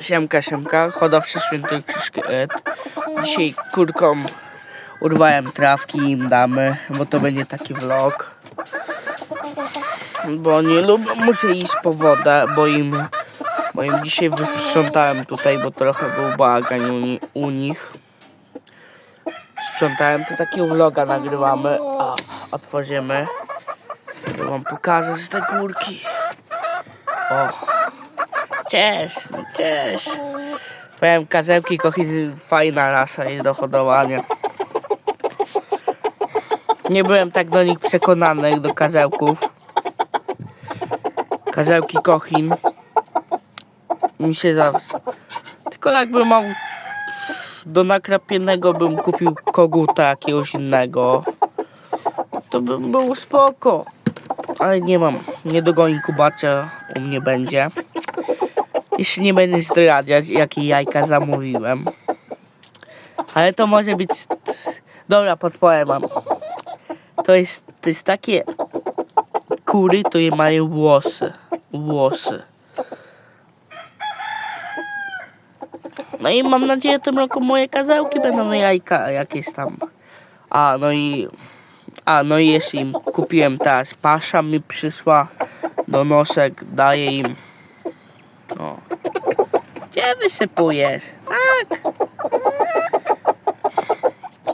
Siemka, siemka, hodowczy święty Krzyszkiet. Dzisiaj kurkom urwałem trawki i im damy, bo to będzie taki vlog. Bo nie lubię, muszę iść po wodę, bo im, bo im dzisiaj wysprzątałem tutaj, bo trochę był bałagan u, u nich. Sprzątałem, to takiego vloga nagrywamy. O, otworzymy. Ja wam pokażę te górki. O. Cześć, no cześć. Powiem, karzełki kochy fajna rasa jest do hodowania. Nie byłem tak do nich przekonany jak do karzełków. Karzełki kochin. Mi się zawsze... Tylko jakbym miał do nakrapionego bym kupił koguta jakiegoś innego. To by było spoko. Ale nie mam. Nie dogoni kubacza u mnie będzie. Jeśli nie będę zdradzać, jakie jajka zamówiłem. Ale to może być... Dobra, podpowiem wam. To jest, to jest takie... Kury, je mają włosy. Włosy. No i mam nadzieję, że tym roku moje kazełki będą na jajka jakieś tam. A, no i... A, no i jeszcze im kupiłem teraz. Pasza mi przyszła do nosek, daję im... Gdzie wysypujesz? Tak.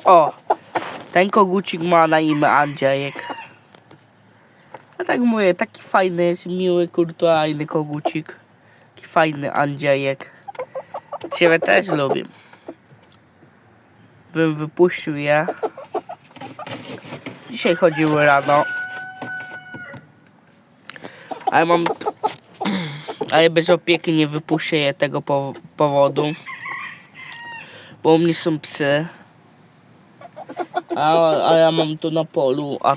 O. Ten kogucik ma na imię Andrzejek. A tak mówię, taki fajny jest, miły, kulturalny kogucik. Taki fajny Andrzejek. Ciebie też lubię. Bym wypuścił je. Dzisiaj chodziły rano. Ale mam ale bez opieki nie wypuszczę je tego po, powodu. Bo u mnie są psy. A, a ja mam to na polu, a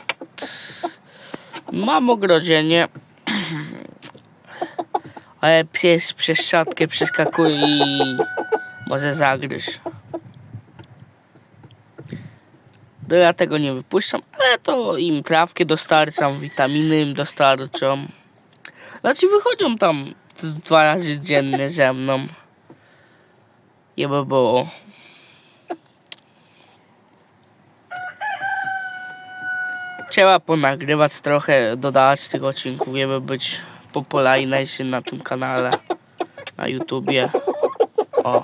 mam ogrodzenie. Ale pies przez siatkę przeskakuje i może zagryźć. Dlatego nie wypuszczam, ale to im trawkę dostarczam, witaminy im dostarczam. Znaczy wychodzą tam dwa razy dziennie ze mną. Jeby było. Trzeba ponagrywać trochę, dodać tych odcinków, żeby być popularniejszy na tym kanale. Na YouTubie. O.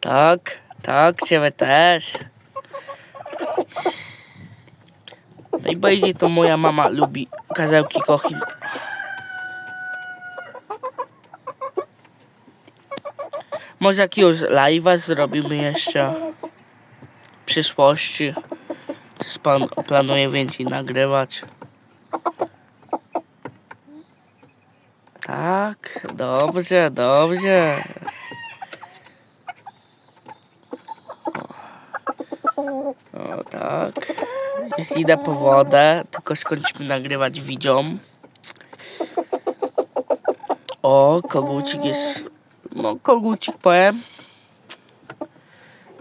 Tak, tak, ciebie też. Najbardziej to moja mama lubi kazełki kochin. Może jakiegoś live'a zrobimy jeszcze w przyszłości. Span planuję więcej nagrywać. Tak, dobrze, dobrze. O tak. Już idę po wodę, tylko skończymy nagrywać widziom. O, kogucik jest no kogucik powiem.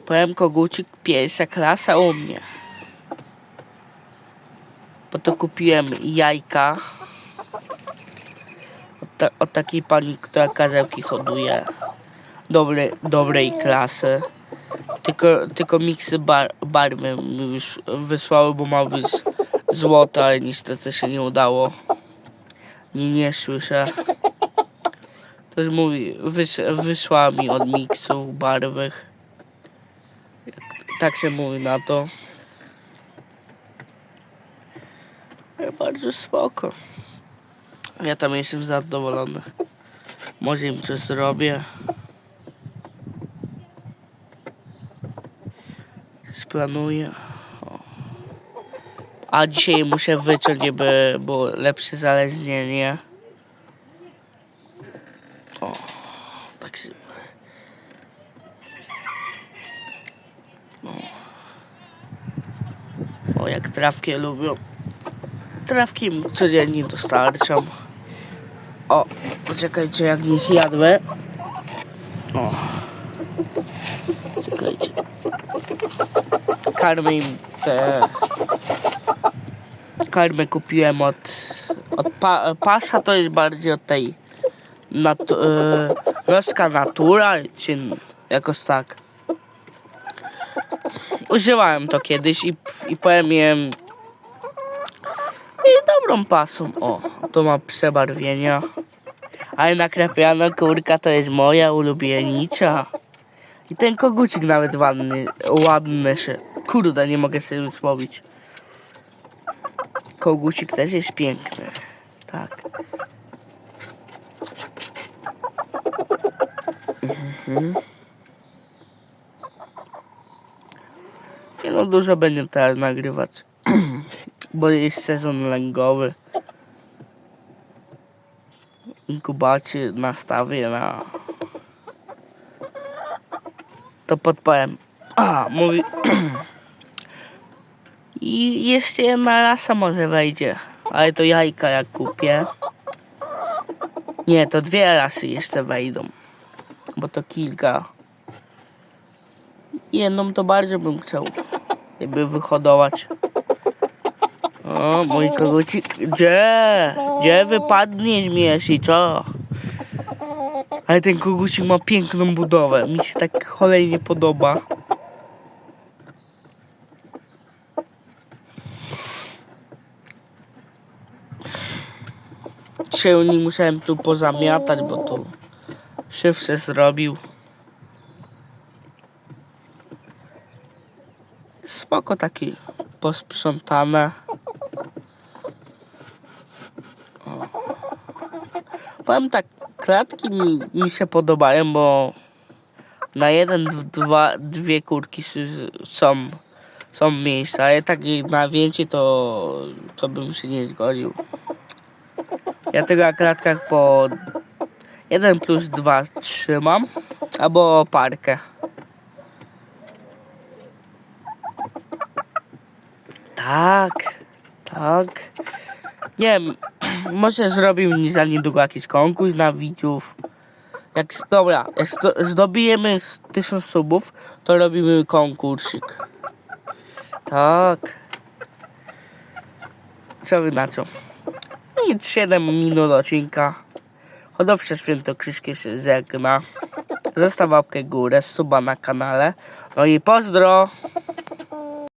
Powiem kogucik pierwsza klasa u mnie. Bo to kupiłem jajka. Od, ta, od takiej pani, która kazełki hoduje. Dobre, dobrej klasy. Tylko, tylko miksy bar, barwy mi już wysłały, bo ma być złota, ale niestety się nie udało. Nie, nie słyszę. Ktoś mówi, wys, wysłała mi od miksów barwych. Tak się mówi na to. Ale bardzo spoko. Ja tam jestem zadowolony. Może im coś zrobię. Splanuję. O. A dzisiaj muszę wyciąć, żeby było lepsze zależnienie. Jak trawki lubią. Trawki im codziennie dostarczam. O, poczekajcie, jak nie zjadły. O. Czekajcie. Karmy im te... Karmę kupiłem od... Od pa, pasza to jest bardziej od tej nat, e, Norska Natura, czy jakoś tak. Używałem to kiedyś i, i powiem i dobrą pasą. O, to ma przebarwienia. Ale nakrapiana kurka to jest moja ulubienicza. I ten kogucik nawet ładny, ładny się. Kurde, nie mogę sobie wysłowić. Kogucik też jest piękny. Tak. Mhm. No, dużo będzie teraz nagrywać. Bo jest sezon lęgowy. Inkubacie nastawię na... To podpowiem. A, mówi... I jeszcze jedna rasa może wejdzie. Ale to jajka jak kupię. Nie, to dwie rasy jeszcze wejdą. Bo to kilka. Jedną to bardzo bym chciał. Jakby wyhodować. O, mój kogucik. Gdzie? Gdzie wypadniesz mi co? Ale ten kogucik ma piękną budowę. Mi się tak cholernie podoba. Dzisiaj nie musiałem tu pozamiatać, bo tu se zrobił. Spoko taki posprzątane. O. Powiem tak, klatki mi, mi się podobają, bo na jeden, dwa, dwie kurki są, są miejsca, ale tak na więcej to, to bym się nie zgodził. Ja tego na klatkach po 1 plus 2 trzymam, albo parkę. Tak, tak. Nie wiem, może zrobił ni za niedługo jakiś konkurs na widzów. Jak, dobra, jak zdo, zdobijemy z 1000 subów, to robimy konkursik. Tak. Co wy na co? No i 7 minut odcinka. Hodowcze świętokrzyskie się żegna. Zostaw łapkę górę, suba na kanale. No i pozdro!